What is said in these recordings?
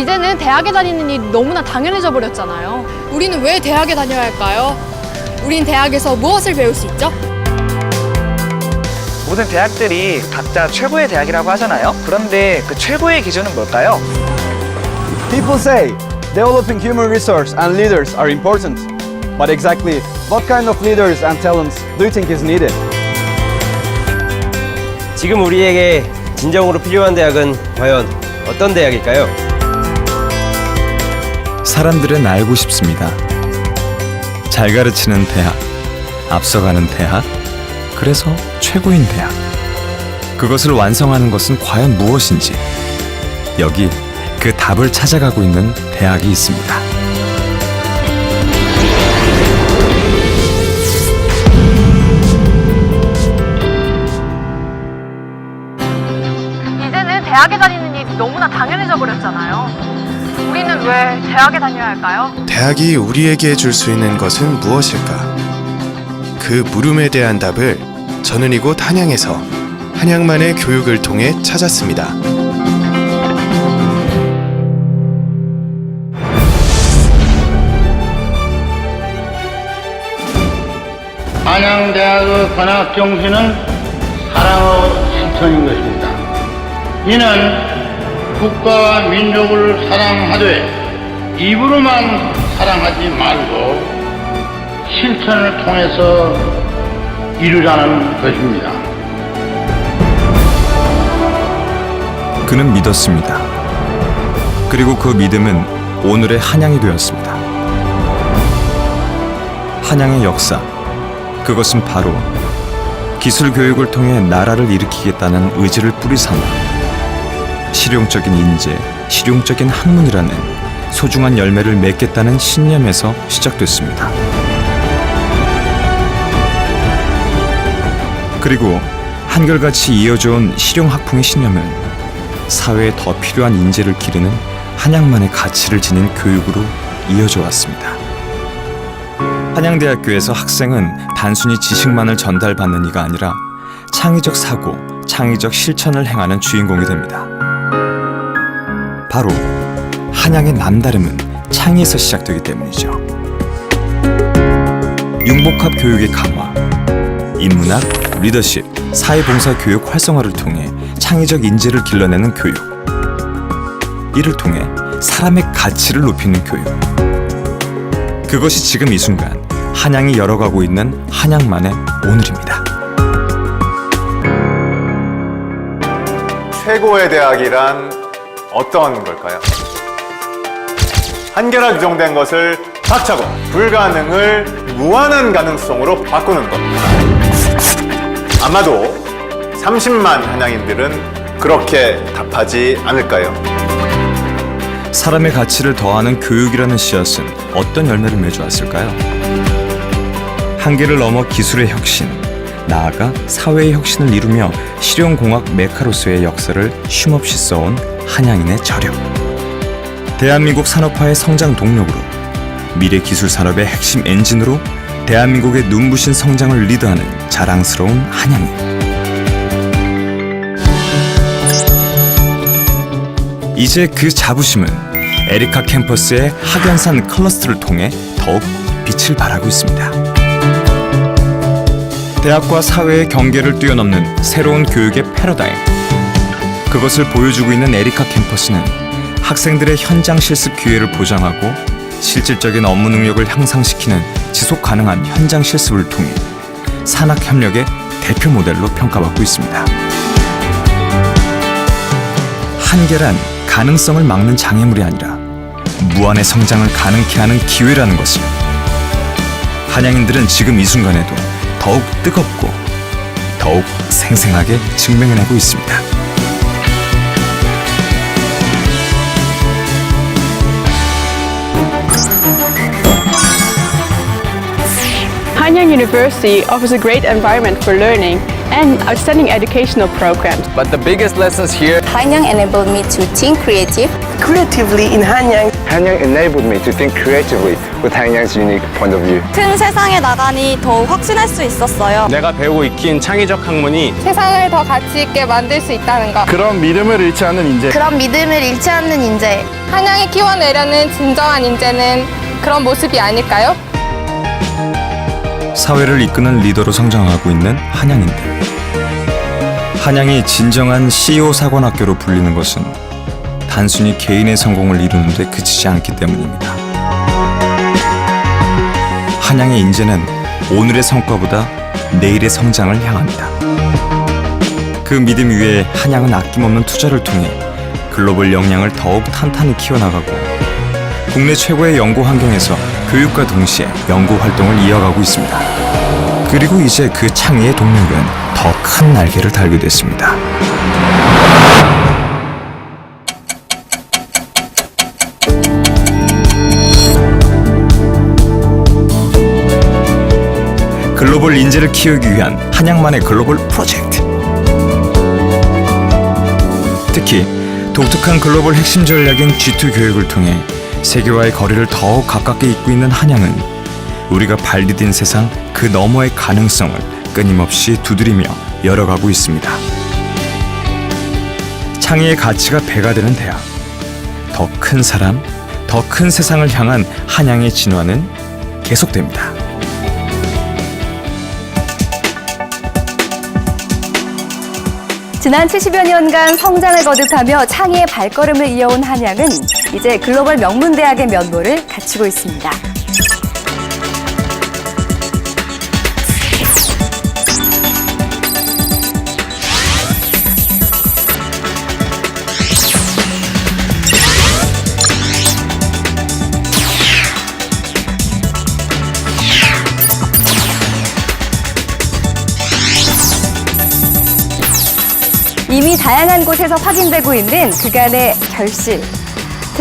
이제는 대학에 다니는 일이 너무나 당연해져 버렸잖아요. 우리는 왜 대학에 다녀야 할까요? 우린 대학에서 무엇을 배울 수 있죠? 모든 대학들이 각자 최고의 대학이라고 하잖아요. 그런데 그 최고의 기준은 뭘까요? People say developing human resource and leaders are important. But exactly what kind of leaders and talents do you think is needed? 지금 우리에게 진정으로 필요한 대학은 과연 어떤 대학일까요? 사람들은 알고 싶습니다. 잘 가르치는 대학, 앞서가는 대학, 그래서 최고인 대학. 그것을 완성하는 것은 과연 무엇인지 여기 그 답을 찾아가고 있는 대학이 있습니다. 대학에 다녀야 할까요? 대학이 우리에게 줄 수 있는 것은 무엇일까? 그 물음에 대한 답을 저는 이곳 한양에서 한양만의 교육을 통해 찾았습니다. 한양대학의 관학 정신은 사랑의 실천인 것입니다. 이는 국가와 민족을 사랑하되 입으로만 사랑하지 말고 실천을 통해서 이루자는 것입니다. 그는 믿었습니다. 그리고 그 믿음은 오늘의 한양이 되었습니다. 한양의 역사, 그것은 바로 기술 교육을 통해 나라를 일으키겠다는 의지를 뿌리삼아 실용적인 인재, 실용적인 학문이라는 소중한 열매를 맺겠다는 신념에서 시작됐습니다. 그리고 한결같이 이어져온 실용학풍의 신념은 사회에 더 필요한 인재를 기르는 한양만의 가치를 지닌 교육으로 이어져 왔습니다. 한양대학교에서 학생은 단순히 지식만을 전달받는 이가 아니라 창의적 사고, 창의적 실천을 행하는 주인공이 됩니다. 바로 한양의 남다름은 창의에서 시작되기 때문이죠. 융복합 교육의 강화, 인문학, 리더십, 사회봉사 교육 활성화를 통해 창의적 인재를 길러내는 교육. 이를 통해 사람의 가치를 높이는 교육. 그것이 지금 이 순간 한양이 열어가고 있는 한양만의 오늘입니다. 최고의 대학이란 어떤 걸까요? 한계라 규정된 것을 박차고 불가능을 무한한 가능성으로 바꾸는 것. 아마도 30만 한양인들은 그렇게 답하지 않을까요? 사람의 가치를 더하는 교육이라는 씨앗은 어떤 열매를 맺어왔을까요? 한계를 넘어 기술의 혁신, 나아가 사회의 혁신을 이루며 실용공학 메카로서의 역사를 쉼없이 써온 한양인의 저력. 대한민국 산업화의 성장 동력으로 미래 기술 산업의 핵심 엔진으로 대한민국의 눈부신 성장을 리드하는 자랑스러운 한양인. 이제 그 자부심은 에리카 캠퍼스의 학연산 클러스터를 통해 더욱 빛을 발하고 있습니다. 대학과 사회의 경계를 뛰어넘는 새로운 교육의 패러다임. 그것을 보여주고 있는 에리카 캠퍼스는 학생들의 현장 실습 기회를 보장하고 실질적인 업무 능력을 향상시키는 지속 가능한 현장 실습을 통해 산학 협력의 대표 모델로 평가받고 있습니다. 한계란 가능성을 막는 장애물이 아니라 무한의 성장을 가능케 하는 기회라는 것을 한양인들은 지금 이 순간에도 더욱 뜨겁고 더욱 생생하게 증명해내고 있습니다. Hanyang University offers a great environment for learning and outstanding educational programs. But the biggest lessons here, Hanyang enabled me to think creative. Creatively in Hanyang, Hanyang enabled me to think creatively with Hanyang's unique point of view. 큰 세상에 나가니 더 확신할 수 있었어요. 내가 배우고 익힌 창의적 학문이 세상을 더 가치 있게 만들 수 있다는 것. 그런 믿음을 잃지 않는 인재. 그런 믿음을 잃지 않는 인재. 한양이 키워내려는 진정한 인재는 그런 모습이 아닐까요? 사회를 이끄는 리더로 성장하고 있는 한양인들. 한양이 진정한 CEO 사관학교로 불리는 것은 단순히 개인의 성공을 이루는 데 그치지 않기 때문입니다. 한양의 인재는 오늘의 성과보다 내일의 성장을 향합니다. 그 믿음 위에 한양은 아낌없는 투자를 통해 글로벌 역량을 더욱 탄탄히 키워나가고 국내 최고의 연구 환경에서 교육과 동시에 연구 활동을 이어가고 있습니다. 그리고 이제 그 창의의 동력은 더 큰 날개를 달게 됐습니다. 글로벌 인재를 키우기 위한 한양만의 글로벌 프로젝트. 특히 독특한 글로벌 핵심 전략인 G2 교육을 통해 세계와의 거리를 더욱 가깝게 잇고 있는 한양은 우리가 발 디딘 세상 그 너머의 가능성을 끊임없이 두드리며 열어가고 있습니다. 창의의 가치가 배가 되는 대학. 더 큰 사람, 더 큰 세상을 향한 한양의 진화는 계속됩니다. 지난 70여 년간 성장을 거듭하며 창의의 발걸음을 이어온 한양은 이제 글로벌 명문 대학의 면모를 갖추고 있습니다. 이미 다양한 곳에서 확인되고 있는 그간의 결실.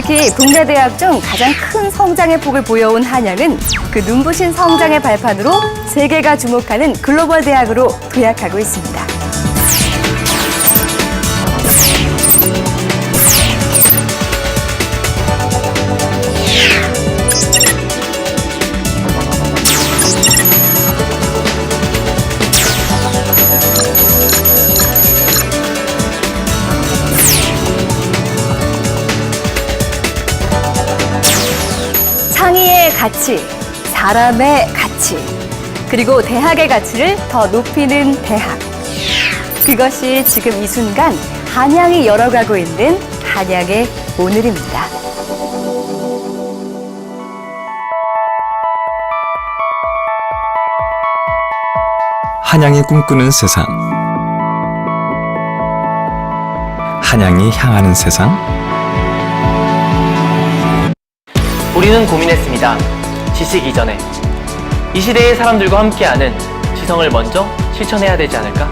특히 국내 대학 중 가장 큰 성장의 폭을 보여온 한양은 그 눈부신 성장의 발판으로 세계가 주목하는 글로벌 대학으로 도약하고 있습니다. 창의의 가치, 사람의 가치, 그리고 대학의 가치를 더 높이는 대학. 그것이 지금 이 순간 한양이 열어가고 있는 한양의 오늘입니다. 한양이 꿈꾸는 세상. 한양이 향하는 세상. 우리는 고민했습니다. 지식 이전에 이 시대의 사람들과 함께하는 지성을 먼저 실천해야 되지 않을까?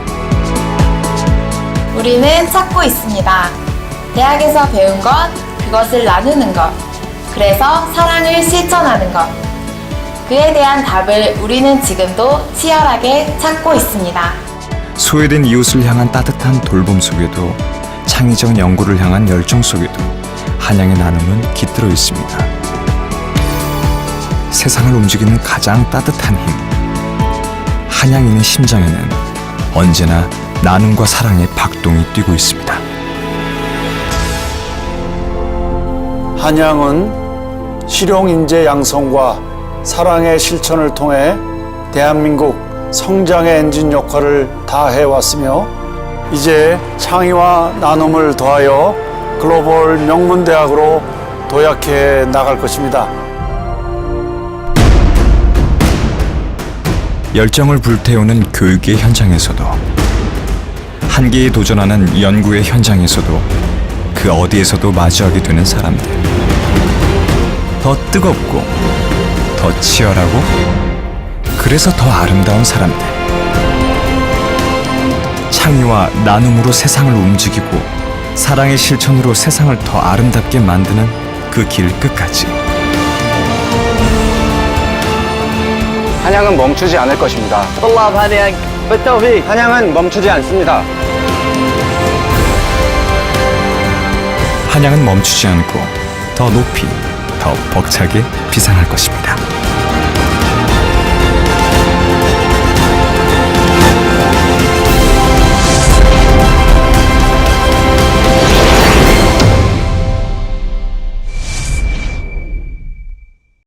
우리는 찾고 있습니다. 대학에서 배운 것, 그것을 나누는 것. 그래서 사랑을 실천하는 것. 그에 대한 답을 우리는 지금도 치열하게 찾고 있습니다. 소외된 이웃을 향한 따뜻한 돌봄 속에도 창의적 연구를 향한 열정 속에도 한양의 나눔은 깃들어 있습니다. 세상을 움직이는 가장 따뜻한 힘. 한양인의 심장에는 언제나 나눔과 사랑의 박동이 뛰고 있습니다. 한양은 실용 인재 양성과 사랑의 실천을 통해 대한민국 성장의 엔진 역할을 다해 왔으며 이제 창의와 나눔을 더하여 글로벌 명문대학으로 도약해 나갈 것입니다. 열정을 불태우는 교육의 현장에서도 한계에 도전하는 연구의 현장에서도 그 어디에서도 마주하게 되는 사람들. 더 뜨겁고 더 치열하고 그래서 더 아름다운 사람들. 창의와 나눔으로 세상을 움직이고 사랑의 실천으로 세상을 더 아름답게 만드는 그 길 끝까지 한양은 멈추지 않을 것입니다. طلاب 한양 بالتوفيق 한양은 멈추지 않습니다. 한양은 멈추지 않고 더 높이, 더 벅차게 비상할 것입니다.